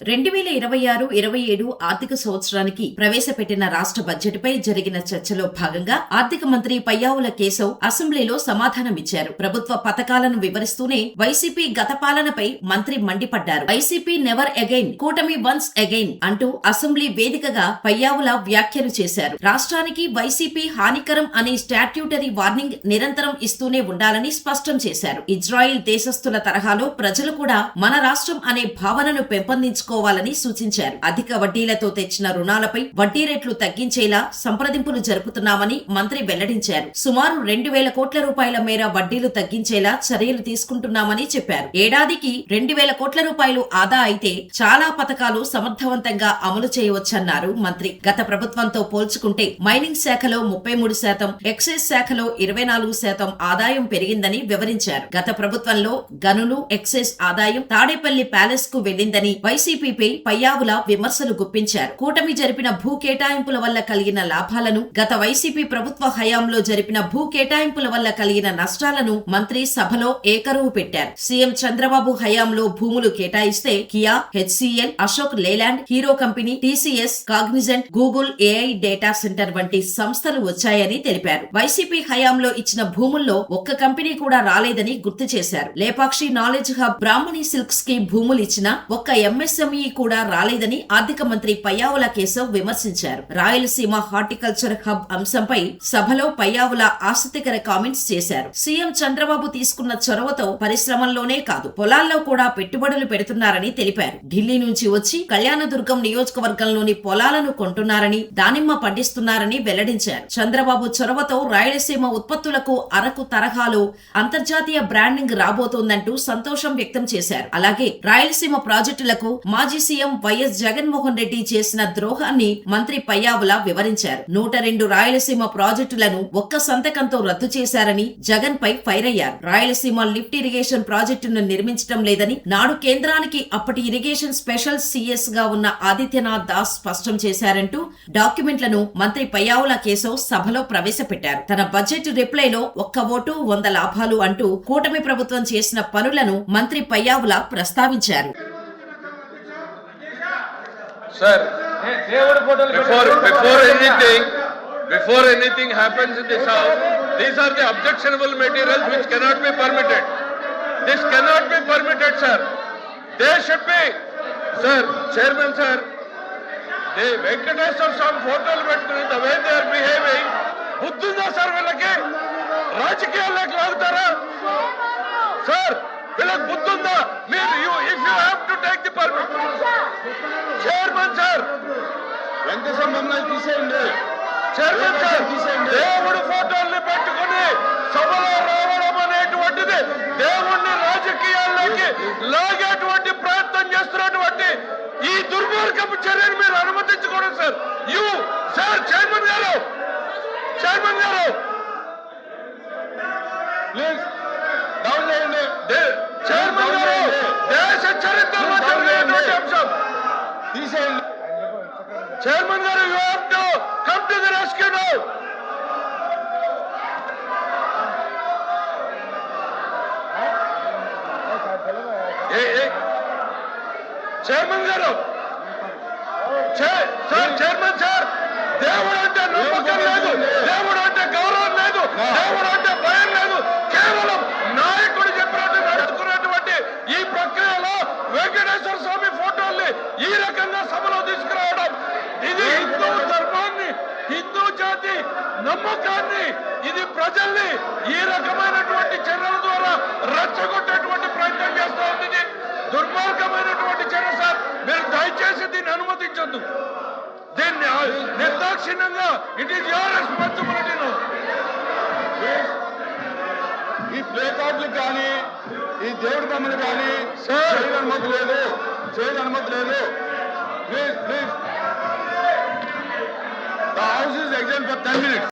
రెండు వేల ఇరవై ఆరు ఇరవై ఏడు ఆర్థిక సంవత్సరానికి ప్రవేశపెట్టిన రాష్ట్ర బడ్జెట్ పై జరిగిన చర్చలో భాగంగా ఆర్థిక మంత్రి పయ్యావుల కేశవ్ అసెంబ్లీలో సమాధానమిచ్చారు. ప్రభుత్వ పథకాలను వివరిస్తూనే వైసీపీ గత పాలనపై మంత్రి మండిపడ్డారు. వైసీపీ నెవర్ అగైన్ కూటమి వన్స్ అగైన్ అంటూ అసెంబ్లీ వేదికగా పయ్యావుల వ్యాఖ్యలు చేశారు. రాష్ట్రానికి వైసీపీ హానికరం అనే స్టాట్యూటరీ వార్నింగ్ నిరంతరం ఇస్తూనే ఉండాలని స్పష్టం చేశారు. ఇజ్రాయిల్ దేశస్థుల తరహాలో ప్రజలు కూడా మన రాష్ట్రం అనే భావనను పెంపొందించుకోవాలని సూచించారు. అధిక వడ్డీలతో తెచ్చిన రుణాలపై వడ్డీ రేట్లు తగ్గించేలా సంప్రదింపులు జరుపుతున్నామని మంత్రి వెల్లడించారు. సుమారు రెండు వేల కోట్ల రూపాయల మేర వడ్డీలు తగ్గించేలా చర్యలు తీసుకుంటున్నామని చెప్పారు. ఏడాదికి రెండు వేల కోట్ల రూపాయలు ఆదా అయితే చాలా పథకాలు సమర్థవంతంగా అమలు చేయవచ్చన్నారు మంత్రి. గత ప్రభుత్వంతో పోల్చుకుంటే మైనింగ్ శాఖలో ముప్పై మూడు శాతం ఎక్సైజ్ శాఖలో ఇరవై నాలుగు శాతం ఆదాయం పెరిగిందని వివరించారు. గత ప్రభుత్వంలో గనులు ఎక్సైజ్ ఆదాయం తాడేపల్లి ప్యాలెస్కు వెళ్ళిందని వైసీపీపై పయ్యావుల విమర్శలు గుప్పించారు. కూటమి జరిపిన భూ కేటాయింపుల వల్ల కలిగిన లాభాలను గత వైసీపీ ప్రభుత్వ హయాంలో జరిపిన భూ కేటాయింపుల వల్ల కలిగిన నష్టాలను మంత్రి సభలో ఏకరువు పెట్టారు. సీఎం చంద్రబాబు హయాంలో భూములు కేటాయిస్తే Kia HCL Ashok Leyland Hero company TCS Cognizant Google AI data center వంటి సంస్థలు వచ్చాయని తెలిపారు. వైసీపీ హయాంలో ఇచ్చిన భూముల్లో ఒక్క కంపెనీ కూడా రాలేదని గుర్తు చేశారు. లేపాక్షి నాలెడ్జ్ హబ్ బ్రాహ్మణి సిల్క్స్కి భూములు ఇచ్చిన ఒక్క ఎంఎస్ఎంఈ కూడా రాలేదని ఆర్థిక మంత్రి పయ్యావుల కేశవ్ విమర్శించారు. రాయలసీమ హార్టికల్చర్ హబ్ అంశంపై సభలో పయ్యావుల ఆసక్తికర కామెంట్స్ చేశారు. సీఎం చంద్రబాబు తీసుకున్న చొరవతో పరిశ్రమల్లోనే కాదు పొలాల్లో కూడా పెట్టుబడులు పెడుతున్నారని తెలిపారు. ఢిల్లీ నుంచి వచ్చి కళ్యాణదుర్గం నియోజకవర్గంలోని పొలాలను కొంటున్నారని దానిమ్మ పండిస్తున్నారని వెల్లడించారు. చంద్రబాబు చొరవతో రాయలసీమ ఉత్పత్తులకు అరకు తరహాలో అంతర్జాతీయ బ్రాండింగ్ రాబోతోందంటూ సంతోషం వ్యక్తం చేశారు. అలాగే రాయలసీమ ప్రాజెక్టులకు మాజీ సీఎం వైఎస్ జగన్మోహన్ రెడ్డి చేసిన ద్రోహాన్ని మంత్రి పయ్యావుల వివరించారు. నూట రెండు రాయలసీమ ప్రాజెక్టులను ఒక్క సంతకంతో రద్దు చేశారని జగన్ పై ఫైర్ అయ్యారు. రాయలసీమ లిఫ్ట్ ఇరిగేషన్ ప్రాజెక్టును నిర్మించడం లేదని నాడు కేంద్రానికి అప్పటి ఇరిగేషన్ స్పెషల్ సిఎస్గా ఉన్న ఆదిత్యనాథ్ దాస్ స్పష్టం చేశారంటూ డాక్యుమెంట్లను మంత్రి పయ్యావుల కేశవ్ సభలో ప్రవేశపెట్టారు. తన బడ్జెట్ రిప్లైలో ఒక్క ఓటు వంద లాభాలు అంటూ కూటమి ప్రభుత్వం చేసిన పనులను మంత్రి పయ్యావుల ప్రస్తావించారు. Sir, దే- దేవుడి ఫోటోలు before, పెట్టుకొని before anything, before anything happens in this house, these are the objectionable materials which cannot be permitted. This cannot be permitted, sir. They should be, sir, chairman, sir, they Venkateswara Swamy ఫోటోలు పెట్టుకుని the way they are behaving, బుద్ధుందా sir వీళ్ళకి రాజకీయాల్లోకి లాగుతారా sir వీళ్ళకి బుద్ధుందా మీరు you if you have to take the permit chairman sir మమ్మల్ని తీసేయండి. Chairman sir. దేవుడు ఫోటోల్ని పెట్టుకుని సభలో రావడం అనేటువంటిది దేవుణ్ణి రాజకీయాల్లోకి లాగేటువంటి ప్రయత్నం చేస్తున్నటువంటి ఈ దుర్మార్గపు చర్యను మీరు అనుమతించకూడదు సార్ యు సార్ చైర్మన్ గారు. చైర్మన్ గారు. ప్లీజ్ తీసేయండి. చైర్మన్ గారు you have to come to the rescue now chairman గారు. చై- సార్ చైర్మన్ సార్. దేవుడు అంటే నమ్మకం లేదు. దేవుడు అంటే గౌరవం లేదు. దేవుడు అంటే భయం లేదు. కేవలం నాయకుడు చెప్పినట్టు నడుచుకున్నటువంటి ఈ ప్రక్రియలో వెంకటేశ్వర స్వామి ఫోటోల్ని ఈ రకంగా ప్రజల్ని ఈ రకమైనటువంటి చర్యల ద్వారా రెచ్చగొట్టేటువంటి ప్రయత్నం చేస్తూ ఉంది. దుర్మార్గమైనటువంటి చర్య సార్. మీరు దయచేసి దీన్ని అనుమతించొద్దు. దీన్ని నిర్దాక్షిణ్యంగా ఇట్ ఈస్ యువర్ రెస్పాన్సిబిలిటీ ఈ ప్లే కార్డులు కానీ ఈ దేవుడి బొమ్మలు కానీ సార్. చేయని అనుమతి లేదు. చేయని అనుమతి లేదు. Please please. The house is exam for ten minutes